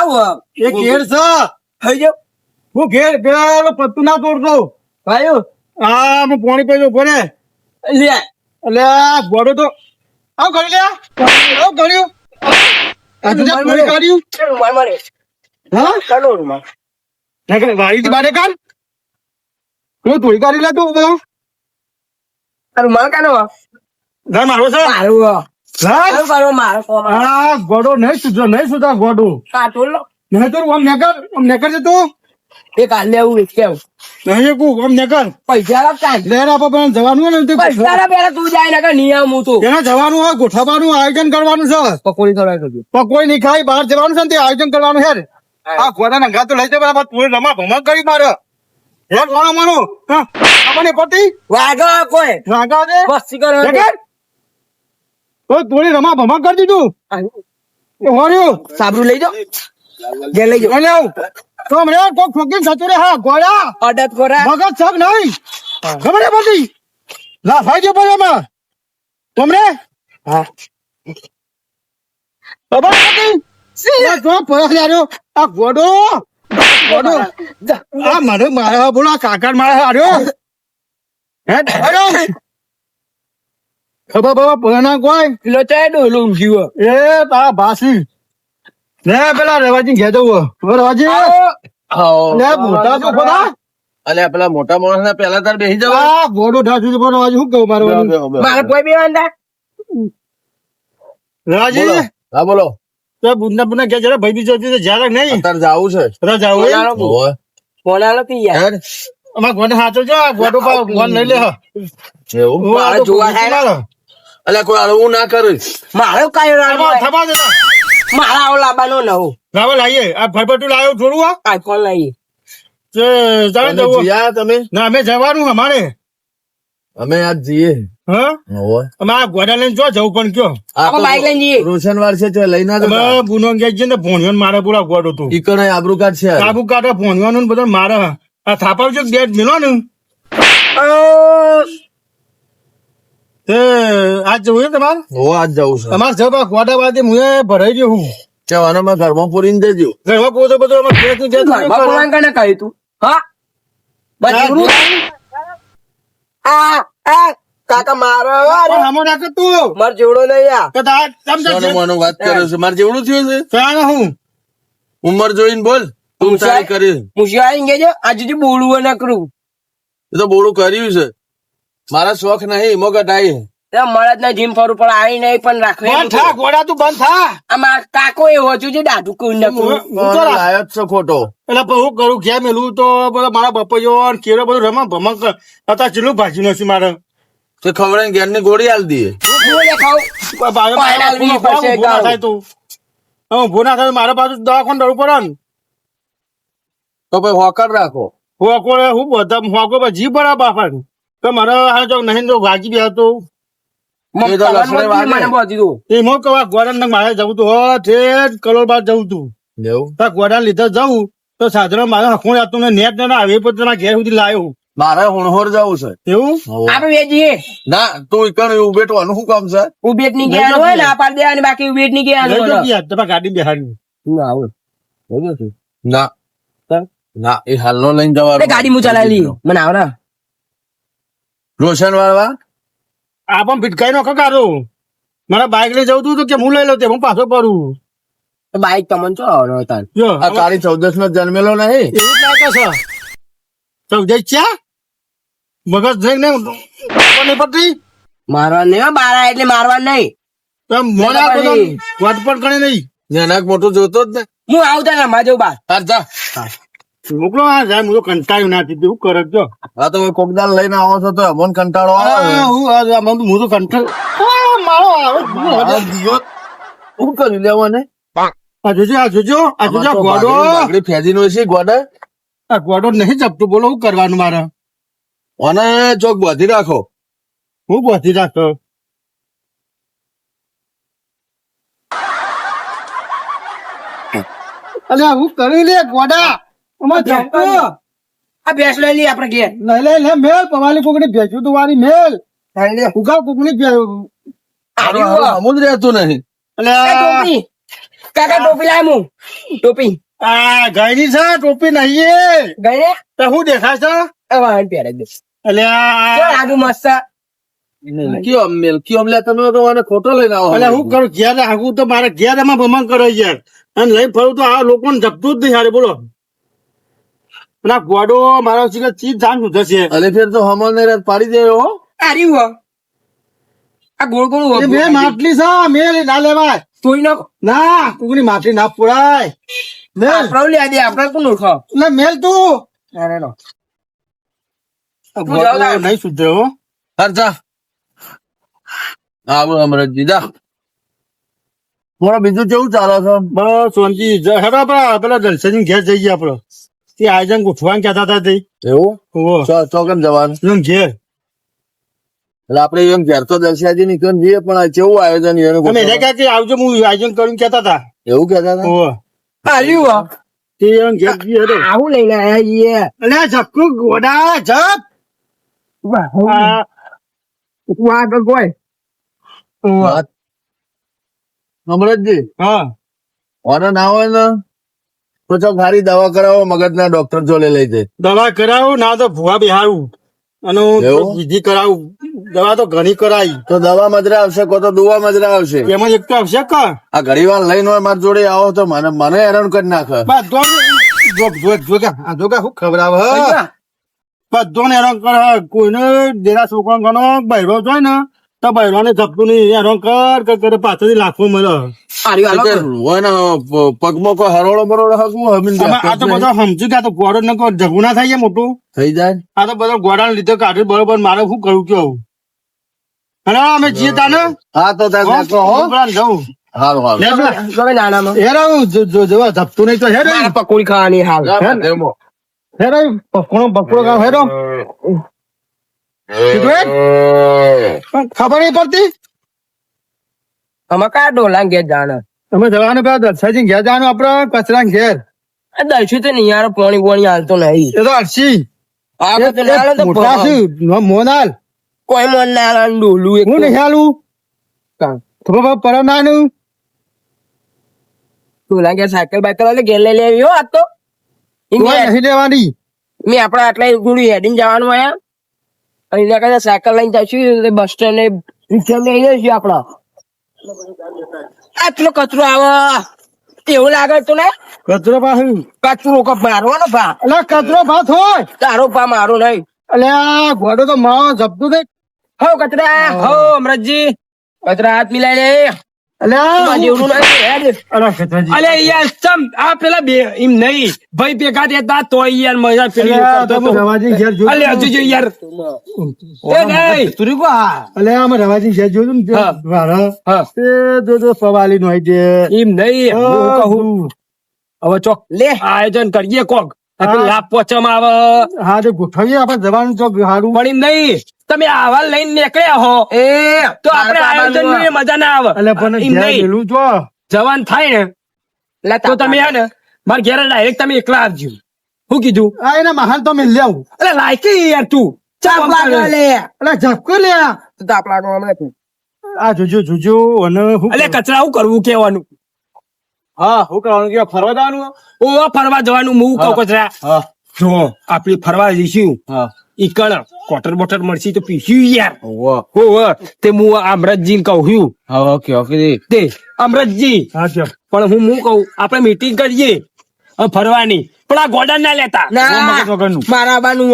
આવો. એ ઘેર છે. થઈ જાવ હું ઘેર પેલા પત્તું ના તોડતો. ભાઈઓ. હા હું પોણી પી ઊભો ને લે. એટલે ગોડો તો આવ કરી લે. આવ કર્યું. આ આ મારો છે. મારું હા? મારું મારું મારું કોમ? આ ગોડો નહીં સુધરો નહીં સુધા ગોડો. નહીં તો આમ નેકર આમ નેકર છે તું? એ કાલ લેવું વેચી આવું નહીં કુ આમ નેકર. પૈસા લાગતા લેર આપો પણ જવાનું ને પૈસા પેલા તું જાય ને નિયમ હું તું. એને જવાનું હોય ગોઠવવાનું આયોજન કરવાનું છે. પકોડી પણ કોઈ નહીં ખાઈ બહાર જવાનું છે તે આયોજન કરવાનું છે આ ગોડા નંગા તો લઈ જાય બરાબર તું રમા ભમા કરી મારે. હેર કોણ મારું. આપણને પટી વાગો કોઈ. દે કરો. તો થોડી રમા ભમા કરી દીધું. હોર્યું સાબરું લઈ જાઓ. જે લઈ જાઓ. એને આવું તો હમણે કોક ઠોકીને જતો રે હા ગોળા. અડત ગોળા મગજ છક નહીં. ખબર પતિ લા ભાઈ જે પડે માં. તમને હા. ખબર સી જો પડે યારો આ ગોડો. ગોડો. આ મને મારા બોલા કાકા મારા હાર્યો. હે ખબર બાબા પડના કોઈ? પેલો ચાય ડોલું જીવ એ તા ભાસી. ને પેલા રેવાજી ઘેર જવું રેવાજી? લે મોટા તો ખોદા અલે પેલા મોટા માણસ ને પેલા તાર બેસી જવા આ ગોડો ઢાસું છે રેવાજી શું કહું મારું મારે કોઈ બી વાંધા? રેવાજી? હા બોલો. તો બુંદા બુંદા કે જરા ભાઈ બીજો છે જ્યારે નહીં? તાર જાવું છે. રજા જાવું. ફોન આલો કે યાર. અમાર ગોને હાચો જો આ ગોડો પા ગોન લઈ લે હ. એવું? જોવા પોલીસ થાય વાળો. અલે કોઈ અળવું ના કરે. મારે કઈ થપા થપા દે મારા આવો લાવવાનો નવો લાવો લાવીએ આ ફરફટું લાવ્યો થોડું આ આઈફોન લઈએ? તે તમે જવું જીયા તમે? ના અમે જવાનું અમારે. અમે આજ જઈએ હા? અમે આ ગોડા લઈને જો જવું પણ કયો. આ આપણે બાઈક લઈને જઈએ. રોશનવાર છે તો બુનો ગયા છે ને ભોણિયો ને મારે પૂરા ગોડો તું. ઈકણ આબરૂ કાઢ છે કાબુ કાઢે ભોણિયો ને બધા મારે. આ થાપા જો બેટ મિલો ને. તે આજ જવું છે તમારે? હો આજ જવું છે. અમારે જવા ગોડા બાદ ભરાઈ ગયો હું. ચવાનો મેં ઘરમાં પૂરીને દેજો ઘરમાં પોતે બધું અમારે ખેતની ખેત ઘરમાં કોણ કને કહ્યું તું. હા? બસ આ આ કાકા મારો અરે હમો નાખ તું. માર જેવડો નહીં આ. કે તાર તમ તો મોનું વાત કરે છે. મારે જેવડું થયું છે? ચાલ હું? ઉંમર જોઈને બોલ. તું તારી કરી. મુશી આવી ગયો આજે બોલવું ના કરું. એ તો બોલું કર્યું છે. મારા શોખ નહીં એમાં કટાઈ તે મળદ ના જીમ ફરું પણ આવી નહીં પણ રાખવી બંધ થા ગોડા તું બંધ થા. આમાં કાકો એવો છું જે દાઢું કોઈ લાયો છે ખોટો. એટલે પણ હું કરું ક્યાં મેલું તો બધા મારા બપૈયો કેરો બધું રમા ભમક અત્યારે ચીલું ભાજી નથી મારે. તે ખવડાઈ ઘેરની ગોળી આલ દઈએ. ઊભું ના થાય મારા બાજુ દવાખાને દડું પડે ને. તો પછી હોકર રાખો. હોકો હું બધા હોકો જીભ જી બરા બાપા તો મારે હાલ જો નહીં તો. બે કવા ગોડા મારે જવું તું. હો ઠેઠ બાદ જવું તું. એવું? ગોડા લીધે જવું. તો સાધારણ મારે હખું જાતું ને નેટ ને આવે પણ તમારા ઘેર સુધી લાવ્યો મારે હુણહોર જવું છે. એવું. આપણે વેચીએ ના તું શું કામ છે? ઉબેટની ગયા હોય ને આ દેવાની બાકી ઉબેટની ગયા જતી ગાડી બેહાડી ના. એ હાલનો લઈને જવાનું. ગાડી હું ચલાવી મને આવડે રોશન વાળવા? આ પણ ભીટકાઈ નો કકારો. મારા બાઈક લઈ જવું તું તો કે હું લઈ લઉં તે હું પાછો પડું બાઈક તમને ચો આવડે તાર? આ કાળી ચૌદસ નો જન્મેલો નહીં. એવું જ લાગે છે. ચૌદસ ચા મગજ જઈને નહીં પટરી મારવા નહીં હો, બારા એટલે મારવા નહીં. તો મોડા તો. વાત પણ કરે નહીં. જનક મોટું જોતો જ ને. હું આવતા ના જઉં બાર. હાર જા. મોકલો આ જાય હું તો કંટાળ્યું ના શું કરે જો હા તો કોઈ કોકદાર લઈને આવો છો તો અમોન કંટાળો આવે. હું આ આ હું તો કંટાળ મારો આવે શું કર્યું લેવાને? આ જોજો આ જોજો આ જોજો ગોડો. બાગડી ફેજી નો છે ગોડા. આ ગોડો નહીં જપતો. બોલો શું કરવાનું મારે? અને ચોક બાંધી રાખો. હું બધી રાખતો અલ્યા હું કરી લે ગોડા. અમાર આ ભેંસ લઈ લઈએ આપણે ઘેર. લઈ લે લે મેલ. પવાલી કોકની ભેંસું તો વાળી મેલ. ઉગા કોકની ભે- આવ્યું અમુદ રહેતું નહીં. ટોપી. કાકા ટોપી લાય હું ટોપી. આ ગયની છે ટોપી નહીં ગઈ તો હું દેખાય છે પહેરાઈ દે અલ્યા લાગુ મસ્ત. કયો મિલ્કી ઓમલેટ તમે તો મને ખોટો લઈને આવો અલ્યા હું કરું ઘેર આગું તો મારે ઘેર એમાં ભમણ કરો યાર અને લઈ ફરું તો આ લોકોને જપતું જ નહીં હારે બોલો. આ ગોડો મારો શીખર ચીજ જાન શું થશે અરે ફેર તો હમણ ને રાત પાડી દેવો હો. આ રહ્યું હો. આ ગોળ ગોળ બે માટલી સા મેલ ના લેવાય. તોય ના ના કુકની માટલી ના પોડાય મેલ. પ્રવલી લે દે આપણે કોણ ઓળખો એટલે મેલ તું. અરે નો આ ગોડો નહીં સુધરે હો. હર જા. આવો અમરતજી જા. મારા બીજું કેવું ચાલે છે? બસ શાંતિ. જ- હેડો આપડે પેલા દર્શનજી ઘેર જઈએ આપડે તે આયોજન ગોઠવાનું કહેતા હતા તે. એવું? ઓહો. ચો- જવાનું? એમ ઘેર એટલે આપડે એમ ઘેર તો દર્શાજી નીકળ જઈએ પણ કેવું આયોજન એનું એને કહે કે આવજો હું આયોજન કરું કહેતા હતા. એવું કહેતા હતા? ઓહો. આ રહ્યું તે એમ ઘેર જઈએ આવું લઈ લે છીએ અલે ઝક્કુ ગોડા જપ આ તું આગળ કોઈ વાત. અમરતજી? હા. ઓર ના હોય ને? તો ચાલ સારી દવા કરાવો મગજના ડોક્ટર જોડે લઈ જાય દવા કરાવું ના તો ભૂવા બિહારું અને? વિધિ કરાવું. દવા તો ઘણી કરાઈ. તો દવા મજરા આવશે કો તો દુવા મજરા આવશે? એમાં એક તો આવશે કા? આ ઘડી વાર લઈને હોય મારી જોડે આવો તો મને મને હેરાન કરી નાખે. બધો જો જો જો કે આ જો કે હું ખવડાવ બધો ને હેરાન કર કોઈને દેરા છોકરા ગણો બહેરો જોઈ ને. તો બૈરો ને ધપતું નહીં હેરાન કર કર કરે પાછળથી લાખો મળે. પગમાં કોઈ હરોળો બરોળો હકવું હમીન આમાં આ તો બધો સમજી ગયા તો ગોળો ને ના થાય મોટું? થઈ જાય આ તો બધો ગોળા લીધે કાઢી બરોબર મારે શું કરું કેવું અને અમે જીએ તાને? હા તો જોવે ધપતું નહીં તો હેરો પકોડી ખાવાની હાલ. હેરો પકોડો બકોડો ગાવ હેરો ખબર નહીં પડતી? અમે કા ડોલા ઘેર જાણે? તમે જવાનું પેલા દર્શાજી ઘેર જવાનું આપડે કચરા ઘેર. દર્શી તો નહીં યાર પોણી પોણી હાલતો નહીં. એ તો મોટા છું મોનાલ કોઈ મોન ના હાલ ડોલું એક હું નહીં હાલું? ખબર થોડો પરમ નાનું ડોલા ઘેર સાયકલ બાયકલ ઘેર લઈ લેવી હો આ તો. નહીં લેવાની. મેં આપડે આટલા થોડું હેડીને જવાનું આયા અને કદાચ સાયકલ લઈને જઈશું બસ સ્ટેન્ડ ને રિક્ષા લઈ જઈશું આપડે આટલો કચરો આવે. એવું લાગે તો ને કચરો પાછું. કચરો કપ મારવાનો ભા. એટલે કચરો ભા થોય તારો ભા મારો નહીં. એટલે આ ઘોડો તો માવો જપતું થઈ હો કચરા હો અમરતજી. કચરા હાથ મિલાઈ લે. હવે ચોક લે આયોજન કરીએ કોક. લાભ પહોંચવામાં આવે. હા તો ગોઠવીએ આપણે જવાનું ચોક સારું. પણ એમ નહીં. તમે આવા લઈને નીકળ્યા હો. એ તો આપણે આયોજનનું મજા ના આવે. એટલે પણ છો જવાન થાય ને તો તમે હે ને મારા ઘેર ડાયરેક્ટ તમે એકલા આવજો. શું કીધું? આ એના મહાન તો મેં લેવું. એટલે લાયકી યાર તું. ચાપ તાપલા લે. એટલે ઝપકો લે. આ. તું. જોજો જોજો અને હું કચરા હું કરવું કેવાનું હા હું કરવાનું કે ફરવા જવાનું? ઓ ફરવા જવાનું હું કહું કચરા. જો આપણે ફરવા જઈશું. હા. ઈકણ કોટર બોટર મળશે તો પીશું યાર. હો હો. તે હું અમરતજી કહું હા ઓકે ઓકે તે અમરતજી. પણ હું હું કહું આપણે મીટિંગ કરીએ. ફરવાની. પણ આ ગોડા ના લેતા. ના મગજ વગરનું. મારા બાનું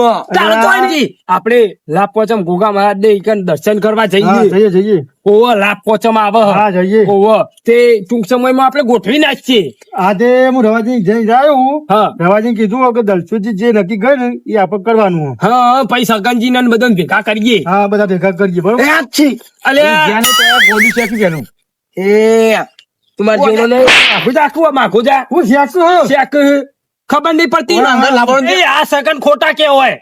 આપડે લાભ પોચમ ગોગા મહારાજ ને દર્શન કરવા જઈએ. જઈએ ઓવો લાભ પોચમ આવે હા. જઈએ. ઓવો તે ટૂંક સમયમાં આપણે ગોઠવી નાખીએ. આજે હું રવાજી જઈ જાયું હા. રવાજી કીધું કે દલસુજી જે નક્કી કરે ને એ આપણે કરવાનું હા. પછી સગનજી ને બધા ભેગા કરીએ. હા બધા ભેગા કરીએ બરોબર? એ આ જ છે. અલે કેનું એ તમારે જેવડો આખું માખું જા આખું માખું જા. હું શેક શેક ખબર નહીં પડતી. એ આ સગન ખોટા કે હોય?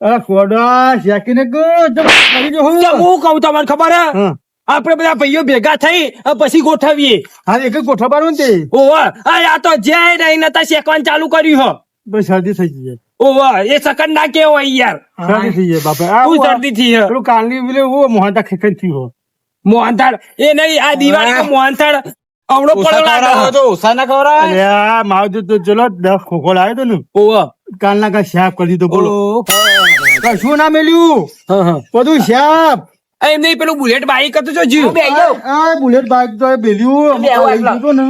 અરે કોડા શેકીને ગો જમ કરી દો હું. કહું તમને ખબર હે? આપણે બધા ભાઈઓ ભેગા થઈ પછી ગોઠવીએ. હા એક જ કોઠા પાડવું ને તે. ઓવા આ તો જે નહીં નતા શેકવાનું ચાલુ કર્યું હો. બસ શરદી થઈ જાય ઓવા એ સકન ના કે હોય યાર શરદી થઈ જાય બાપા હું શરદી થી પેલું કાલની પેલું મોહનતા ખેખન થયું હો. મોહનથાળ એ નહીં આ દિવાળી મોહનથાળ આવડો પડો લાગે અલ્યા મારો તો તો ચલો દસ ખોખો લાવ્યો તો ને. ઓહો. કાલના કા શાપ કરી દીધો બોલો. કશું ના મેલ્યું? હા હા. બધું શાપ એમ નહીં પેલું બુલેટ બાઈક હતું જો જીવ. આ બુલેટ બાઈક તો બેલ્યું બે આવો લઈ એકલા. ગયો ને.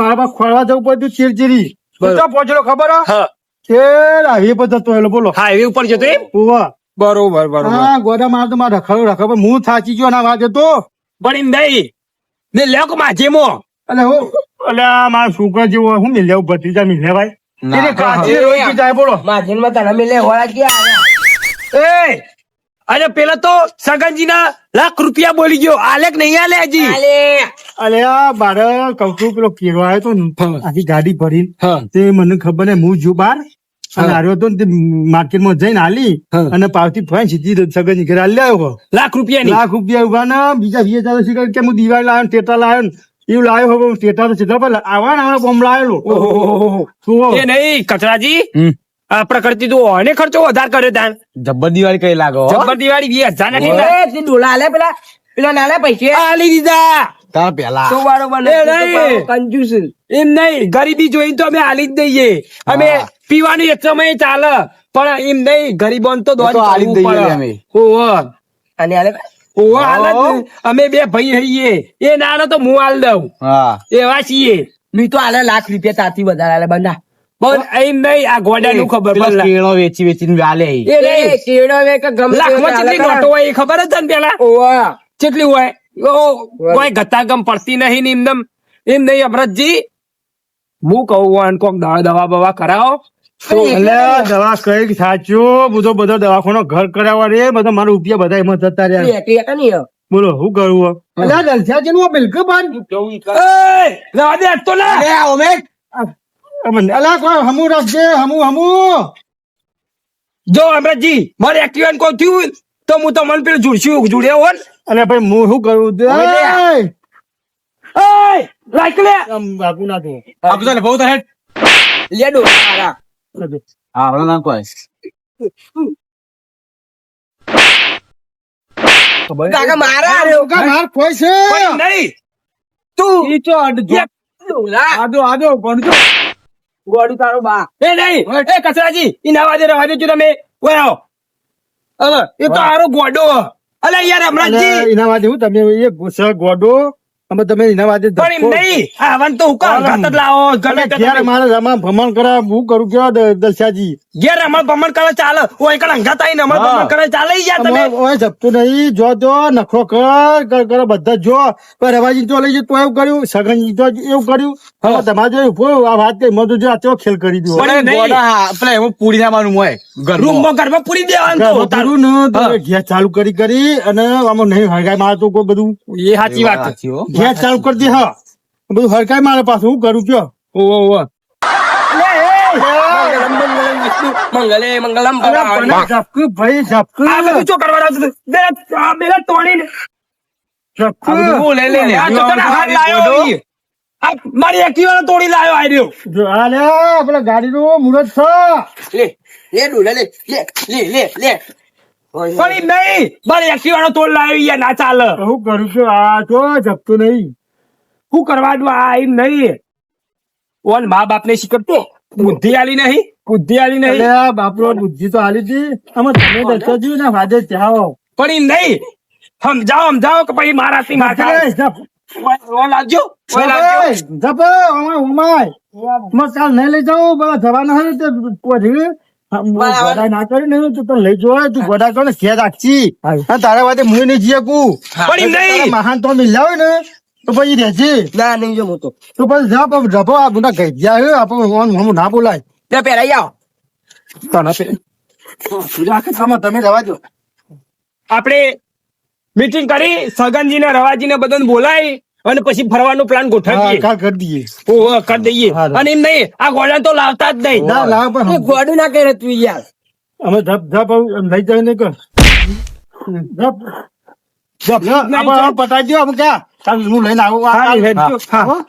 મારા પાસે ખોળવા જવું ચીરચીરી. તો પહોંચેલો ખબર હે? હા. એ હાઈવે પર જતો એલો બોલો. હાઈવે ઉપર જતો એમ. બરોબર બરોબર. હા ગોડા માર તો માર રખડો રખડો હું થાચી ગયો ના વાગે તો પણ એમ નહીં. ને લેકો માધ્યમો અલે હું. અલે આ મારા છોકરા જેવો હું લેવું ભત્રીજા મિલ ભાઈ? એને કાચી રોઈ કે જાય બોલો. માધ્યમમાં તને મિલે હોળા ગયા એ અરે પેલા તો સગનજી લાખ રૂપિયા બોલી ગયો. આલેક નહીં આલે હજી. અલે આ બાર કઉ છું પેલો કેરો આવ્યો તો ને, આખી ગાડી ભરીને. હા. તે મને ખબર ને હું જો બાર. અને હાર્યો હતો તે માર્કેટમાં જઈને હાલી અને પાવતી ફાઈન સીધી સગન ઘરે હાલી આવ્યો લાખ રૂપિયા લાખ રૂપિયા ઊભા ને બીજા વીસ હજાર શીખર કે હું દિવાળી લાવ્યો ને ટેટા લાવ્યો એવું લાવ્યો હવે ટેટા તો સીધા પર આવા ને આવા બોમ્બ લાવેલો શું એ નહીં કચરાજી? પ્રકૃતિ તો ઓને ખર્ચો વધારે કર્યો તાન જબ્બર દિવાળી કઈ લાગો? જબ્બર દિવાળી વીસ હજાર નથી ડોલા હાલે પેલા પેલા નાના પૈસે. હાલી દીધા. તારા પેલા. તો બરોબર. કંજૂસ. એમ નહીં ગરીબી જોઈને તો અમે હાલી જ દઈએ. અમે. પીવાનું એક સમય ચાલે. પણ એમ નહીં ગરીબો તો અમે. બે ભાઈ હઈએ એ નાનો તો હું હાલ દઉં. હા. એવા છીએ. મી તો આલે લાખ રૂપિયા તાતી વધારે આલે બંધા. બોલ. એમ નહીં આ ગોડાનું ખબર પેલા પડે. કેળો વેચી વેચીને વાલે એ. નહીં. કેળો વે કે ગમે લાખમાં કેટલી નોટો હોય એ ખબર જ તને પેલા? ઓવા કેટલી હોય. ઓ, કોઈ ગતાગમ પડતી નહીં ને એમનેમ એમ નહીં અમરતજી હું કહું કોક દવા દવા બવા કરાવો. એટલે દવા કઈ સાચો? બધો બધો દવાખાનો ઘર કરાવવા રે બધા મારા રૂપિયા બધા એમાં જતા રહ્યા. એક એક નહીં બોલો શું કરવું બિલકુલ બંધ દે અલા કોઈ હમુ રાખજે હમુ હમુ. જો અમરતજી મારે એક્ટિવાન કોઈ થયું તો હું તમને પેલું જોડશું જોડે હોન અને ભાઈ હું શું કરું? લાઈક લે. બાપુ ના તું. આપજો ને બહુ તો હેડ. લેડો મારા. હા નામ કોઈ કાકા મારા આર્યો. કા માર કોઈ છે નહીં તું ઈ ચો અડધો. આદો આદો પણ જો. તારો બા એ નહીં એ કચરાજી ઈ નવા દે રવા દેજો તમે ઓય આવો હવે એ તો આરો ગોડો અલે યાર હમણાં જી માટે હું તમે એ ગુસ્સા ગોડો અમે તમે એના વાતે પણ એમ નહીં. આ વન તો હુકા કામ ઘાત લાવો. ગમે તે ઘેર મારે રમા ભમણ કરે હું કરું કે દશાજી? ઘેર અમર ભમણ કરે ચાલે. ઓય કણ અંગાત આઈને અમર ભમણ કરે ચાલે યાર તમે. ઓય જપતું નહીં. જો જો નખરો કર કર કર બધા જો. પર રવાજી તો લઈ જતો એવું કર્યું. સગન તો એવું કર્યું. હવે તમારે જો ઊભો આ વાત કઈ મધુ જો આ ચો ખેલ કરી દો પણ નહીં. ગોડા પેલા એમાં પૂરી નાખવાનું હોયમાં ઘર ઘરમાં પૂરી દેવાનું તો. તારું. ને તો ચાલુ કરી કરી અને આમાં નહીં હળગાઈ મારે તો કોઈ બધું. એ સાચી વાત. છે. ગેસ ચાલુ કરી દે હા. બધું હરકાય મારે પાછું હું કરું કયો? ઓવો, ઓવો. મંગલે મંગલમ ઝપકું ભાઈ ઝપકું. આ બધું? બે- આ તોડીને. ઝપકું. હું લઈ લઈને આ તો હાથ લાયો આ મારી એક્ટિવાને તોડી લાયો આ રહ્યો. જો આ લે પેલા ગાડીનું મુહૂર્ત છે. લે લે ડોલા લે લે લે લે લે. પણ ઈ નહીં. મારી એક્ટિવાનો તોડ લાયો ઈ યાર, ના ચાલે. હું કરું છું? આ તો ઝપતું નહીં. શું દો આ એમ નહીં. ઓન મા બાપ ને શીખવતો બુદ્ધિ આલી નહીં? બુદ્ધિ આલી નહીં? બાપરો બુદ્ધિ તો આલી હતી અમે તમે દર્શાવ્યું ને વાજે ત્યાં પણ નહીં. સમજાવો સમજાવો કે પછી મારા થી માથા જપ ઓમાય, ઓમાય. મસ્ત નહીં લઈ જાઉં પેલા જવાના હોય ને તે. ગોડા ના કરી ને તો લઈ જવાય તું ગોડા કરો ને ઘેર રાખજી. તારા વાતે મું નહીં જીએ કુ. પણ એમ નહીં. મહાન તો મિલ્યા ને તો પછી રહેજે. ના નહીં જો હું તો. તો પછી જા પણ જપો આ બધા ગઈ ગયા હે આપણે ઓન ના બોલાય. તે પહેરાઈ આવો. તને પે- તમે જવા દો. આપણે મીટિંગ કરી સગનજી ને રવાજી ને બધાને બોલાય. અને પછી ફરવાનો પ્લાન ગોઠવીએ કરી દઈએ. ઓહ કરી દઈએ. અને એમ નહીં આ ગોળા તો લાવતા જ નહીં. ના લાવ પણ ના કરે તું યાર. અમે ધપ ધપ લઈ જાય ને કર ધપ. ધપ. આપણે હવે પતાઈ દો અમે ક્યાં? હું લઈને આવું. આ- જો. હા.